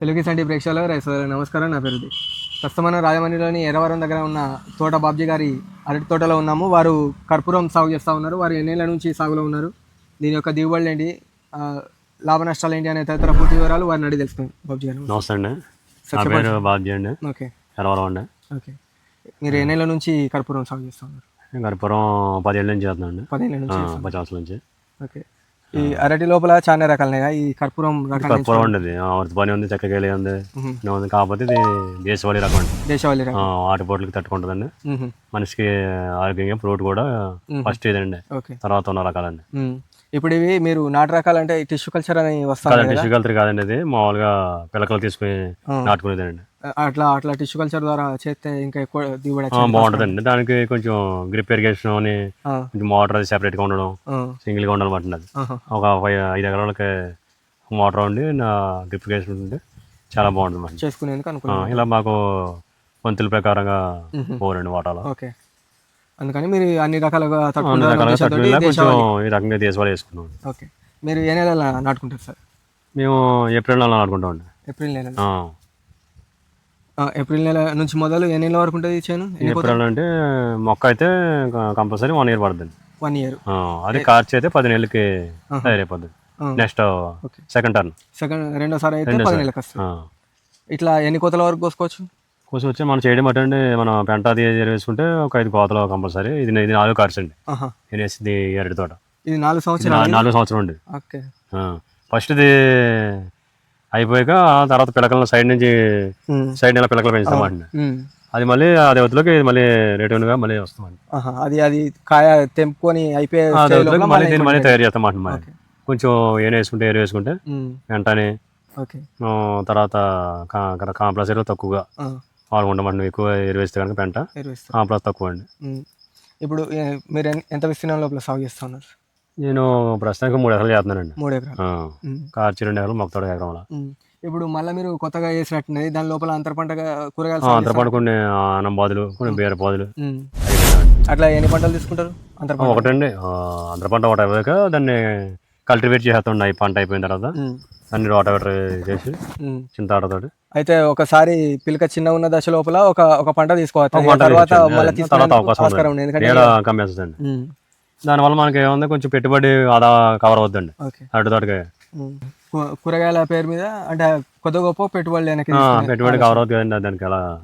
తెలుగు సంటి ప్రేక్షకులు రైతు నమస్కారం. నా పేరు ఉదయ్. ప్రస్తుతం మనం రాజమండ్రిలోని ఎర్రవరం దగ్గర ఉన్న తోట బాబ్జీ గారి అరటి తోటలో ఉన్నాము. వారు కర్పూరం సాగు చేస్తూ ఉన్నారు. వారు ఎన్నేళ్ళ నుంచి సాగులో ఉన్నారు. దీని యొక్క దిగుబడులు ఏంటి? లాభ నష్టాలు ఏంటి అనే తదితర పూర్తి వివరాలు వారిని అడిగి తెలుసుకుందాం. బాబ్జీ గారు నమస్తే. అండి. నా పేరు బాబ్జీ అండి. ఓకే. ఎరవరం అండి. ఓకే. మీరు ఎన్నేళ్ళ నుంచి కర్పూరం సాగు చేస్తూ ఉన్నారు? గర్పురం పదేళ్ళ నుంచి చేస్తున్నాను అండి. పదిహేను నుంచి సంవత్సరాల నుంచి. ఓకే. ఈ అరటి లోపల చాలా రకాలున్నాయా ఈ కర్పూరం రకాలు కర్పూరం ఉండేది. పని ఉంది చక్కగా ఉంది. ఉంది. కాకపోతే ఇది దేశవాళీ రకం దేశవాళీ రకం. ఆ, ఆటుపోట్లకి తట్టుకుంటుందండి. మనిషికి ఆరోగ్యంగా ఫ్రూట్ కూడా ఫస్ట్ ఇదండి తర్వాత ఉన్న రకాలండి. ఇప్పుడు ఇవి మీరు నాటు రకాలు అంటే టిష్యూ కల్చర్ అని వస్తాయి కాదండి టిష్యూ కల్చర్ కాదండి ఇది. మామూలుగా పిలకలు తీసుకుని నాటుకునేదండి అట్లా అట్లా టిష్యూ కల్చర్ ద్వారా చేస్తే ఇంకా ఎక్కువ దిగుబడి. బాగుంటుందండి. దానికి కొంచెం గ్రిప్ ఇరిగేషన్ అని కొంచెం మోటార్ అది సెపరేట్గా ఉండడం ఆ, సింగిల్గా ఉండాలన్నమాట అది. ఒక ఫైవ్ ఐదు ఎకరాలకి మోటార్ ఉండి నా డ్రిప్ ఇరిగేషన్ ఉండి చాలా బాగుంటుంది మంచి చేసుకునేందుకు అనుకున్నాను. ఇలా మాకు వంతుల ప్రకారంగా పోరండి వాటాలో. ఓకే. అందుకని మీరు అన్ని రకాలుగా కొంచెం. ఈ రకంగా దేశవాళీ వేసుకున్నాం ఓకే. మీరు ఏ నెలలో నాటుకుంటారు సార్? మేము ఏప్రిల్ నెలలో ఆడుకుంటామండి ఏప్రిల్ నెల ఆ. ఏప్రిల్ నెల నుంచి మొదలు ఏ నెల వరకు ఉంటుంది చేను ఏప్రిల్ అంటే మొక్క అయితే కంపల్సరీ వన్ ఇయర్ పడుతుంది. వన్ ఇయర్ అది కార్చి అయితే పది నెలలకి తయారైపోద్ది. నెక్స్ట్ సెకండ్ టర్న్ సెకండ్ రెండోసారి అయితే పది నెలలకు వస్తుంది. ఇట్లా ఎన్ని కోతల వరకు కోసుకోవచ్చు? కోసం వచ్చి మనం చేయడం బట్టండి మనం పెంట అది వేసుకుంటే ఒక ఐదు కోతలు కంపల్సరీ. ఇది ఇది నాలుగు కార్స్ అండి. నేను వేసింది అరటి తోట. ఇది నాలుగు సంవత్సరాలు? నాలుగు సంవత్సరం ఉండేది ఓకే. ఫస్ట్ ఇది అయిపోయాక ఆ తర్వాత పిలకలను సైడ్ నుంచి. సైడ్ నెల పిలకలు ఉమ్. అది మళ్ళీ అదే వద్దులోకి ఇది మళ్ళీ రిటర్న్గా మళ్ళీ వస్తామండి. అది అది కాయ తెంపుకొని అయిపోయే ఆ మళ్ళీ దీన్ని మళ్ళీ తయారు మరి ఓకే. కొంచెం ఏను వేసుకుంటే ఏరు వేసుకుంటే. వెంటనే ఆ, తర్వాత కా- కాంప్లెక్స్ ఎరువు తక్కువగా ఆ. వాడుకుంటామండి ఎక్కువ ఎరువు వేస్తే కనుక పెంట. కాంప్లెక్స్ తక్కువ అండి. ఇప్పుడు ఏ- మీరు ఎంత విస్తీర్ణం లోపల సాగు చేస్తా ఉన్నారు నేను ప్రస్తుతానికి మూడు ఎకరాలు చేస్తున్నానండి. మూడు ఎకరాలు. కార్చి రెండు ఎకరాలు మొక్క తోట ఎకరం. ఇప్పుడు మళ్ళీ మీరు కొత్తగా చేసినట్టున్నది దాని లోపల అంతర పంటగా కూరగాయలు అంతర పండు కొన్ని అన్నం బాదులు కొన్ని బీర పాదులు. అట్లా ఎన్ని పంటలు తీసుకుంటారు? అంతర పంట. ఒకటండి అంతర పంట ఒకటి అయిపోయాక దాన్ని కల్టివేట్ చేస్తుండే పంట అయిపోయిన తర్వాత. దాన్ని రోటవేటర్ చేసి. చింతాడతోటి అయితే ఒకసారి పిలక చిన్న ఉన్న దశ లోపల ఒక ఒక పంట తీసుకోవాలి. పంట తర్వాత తీసుకోవచ్చు. మళ్ళీ తీసుకునేందుకు అవకాశం ఎందుకంటే. దానివల్ల మనకి ఏముంది? కొంచెం పెట్టుబడి ఆదా కవర్ అవుద్దండి. ఓకే. అటు తోటకి. కూ- కూరగాయల పేరు మీద అంటే కొద్ది గొప్ప వెనక్కి తీసుకునే- పెట్టుబడి కవర్ అవుతుంది దానికి అలా.